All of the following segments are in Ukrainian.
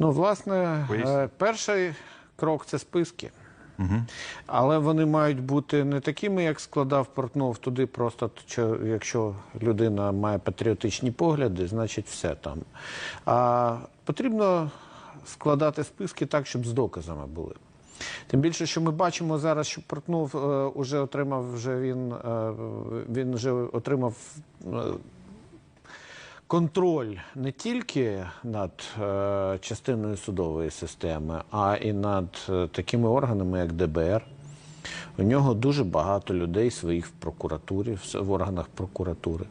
Ну, власне, Поясніть. е, перший крок це списки. Але вони мають бути не такими, як складав Портнов туди. Просто якщо людина має патріотичні погляди, значить все там. А потрібно складати списки так, щоб з доказами були. Тим більше, що ми бачимо зараз, що Портнов е, уже отримав вже він, е, він вже отримав. е, контроль не тільки над е, частиною судової системи, а і над е, такими органами, як ДБР. У нього дуже багато людей своїх в прокуратурі, в, органах прокуратури.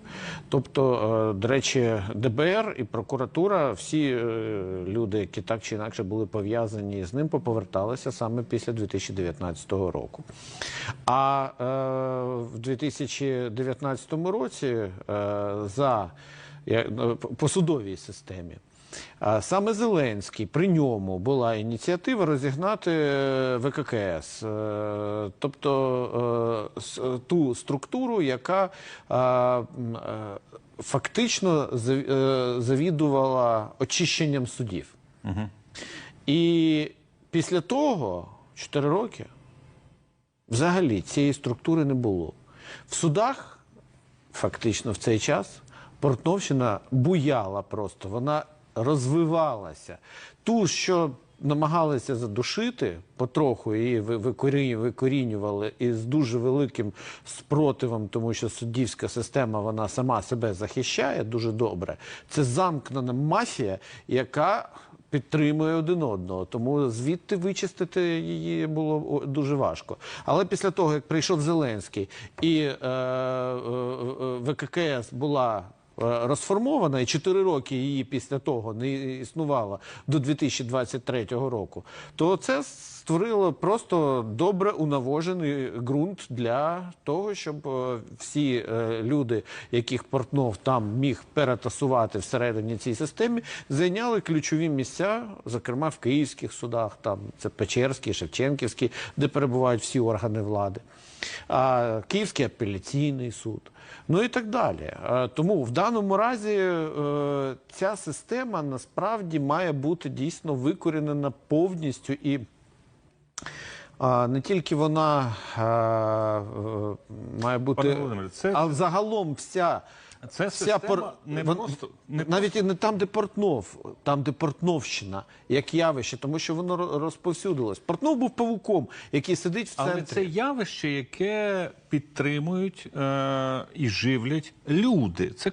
Тобто, е, до речі, ДБР і прокуратура, всі е, люди, які так чи інакше були пов'язані з ним, поповерталися саме після 2019 року. А е, в 2019 році за по судовій системі. Саме Зеленський при ньому була ініціатива розігнати е, ВККС, е, тобто е, ту структуру, яка е, е, фактично е, завідувала очищенням судів. І після того, 4 роки, взагалі цієї структури не було. В судах фактично в цей час Портновщина буяла просто, вона розвивалася. Ту, що намагалися задушити, потроху її ви- викорі- викорінювали із дуже великим спротивом, тому що суддівська система вона сама себе захищає дуже добре. Це замкнена мафія, яка підтримує один одного, тому звідти вичистити її було дуже важко. Але після того, як прийшов Зеленський і е, е, е, ВККС була розформована, і 4 роки її після того не існувало до 2023 року, то це створило просто добре унавожений ґрунт для того, щоб е, всі е, люди, яких Портнов там міг перетасувати всередині цій системі, зайняли ключові місця, зокрема в київських судах, там це Печерський, Шевченківський, де перебувають всі органи влади. Київський апеляційний суд, ну і так далі. Е, Тому в даному разі е, ця система насправді має бути дійсно викорінена повністю і. Не тільки вона а, е, має бути, Пане Володимире, це- а загалом вся. Це вся пор... не вон- просто- не навіть і не там, де Портнов, там, де Портновщина, як явище, тому що воно розповсюдилось. Портнов був павуком, який сидить в Але це явище, яке підтримують е, і живлять люди. Це